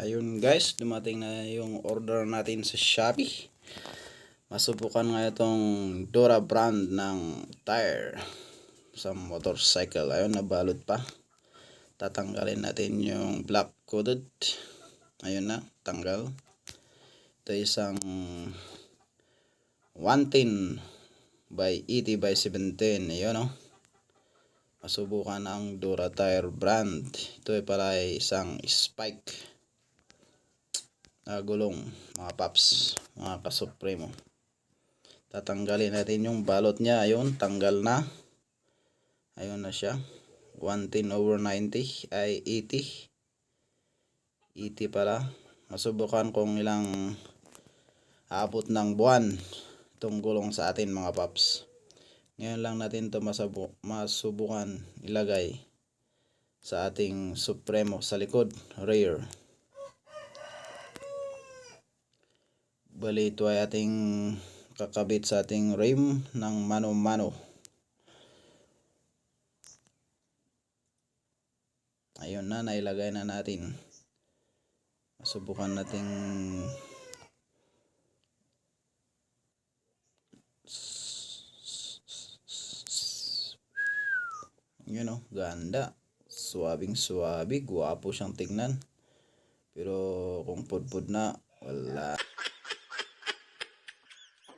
Ayun guys, dumating na yung order natin sa Shopee. Masubukan nga itong Dora brand ng tire sa motorcycle. Ayun, nabalot pa. Tatanggalin natin yung black coated. Ayun na, tanggal. Ito isang 110 by 80 by 17. Ayun oh. Masubukan ang Dora tire brand. Ito ay pala isang spike na gulong mga paps mga kasupremo. Tatanggalin natin yung balot niya. Ayun tanggal na. Ayun na siya. 110 over 90 ay 80 80 pala. Masubukan kung ilang aabot ng buwan itong gulong sa atin mga paps. Ngayon lang natin ito masabu masubukan ilagay sa ating supremo sa likod rear Bali ito ay ating kakabit sa ating rim ng mano-mano. Ayun na, nailagay na natin. Subukan nating yun o, ganda. Suwabing suwabi, guwapo siyang tignan. Pero kung pudpud na, wala.